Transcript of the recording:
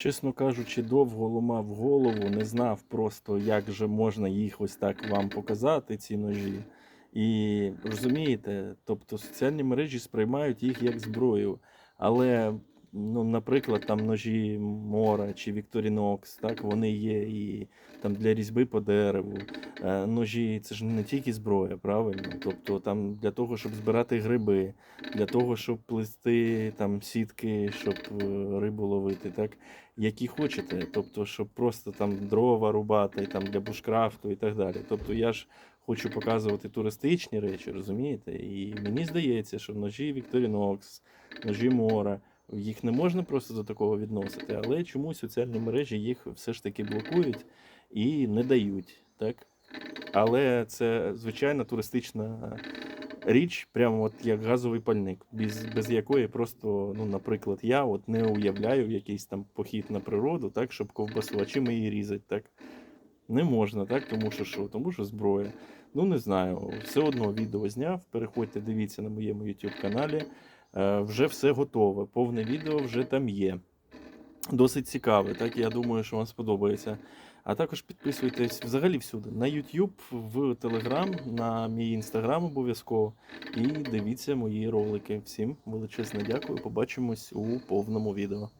Чесно кажучи, довго ломав голову, не знав просто, як же можна їх ось так вам показати, ці ножі. І розумієте, тобто соціальні мережі сприймають їх як зброю. Але, ну, наприклад, там ножі Мора чи Victorinox, так, вони є і там для різьби по дереву. Е, Ножі це ж не тільки зброя, правильно? Тобто там для того, щоб збирати гриби, для того, щоб плести там сітки, щоб е, рибу ловити, так? які хочете. Тобто, щоб просто там дрова рубати, там для бушкрафту і так далі. Тобто я ж хочу показувати туристичні речі, розумієте? І мені здається, що ножі Victorinox, ножі Мора, їх не можна просто до такого відносити, але чомусь соціальні мережі їх все ж таки блокують і не дають. Так? Але це звичайна туристична річ, прямо от як газовий пальник, без, без якої просто, ну, наприклад, я от не уявляю якийсь там похід на природу, так, щоб ковбасу, а чим її різати, так? Не можна, так? Тому що що? Тому що зброя. Ну, не знаю. Все одно відео зняв. Переходьте, дивіться на моєму YouTube каналі. Е, вже все готове. Повне відео вже там є. Досить цікаве, так? Я думаю, що вам сподобається. А також підписуйтесь взагалі всюди. На YouTube, в Telegram, на мій Instagram обов'язково. І дивіться мої ролики. Всім величезне дякую. Побачимось у повному відео.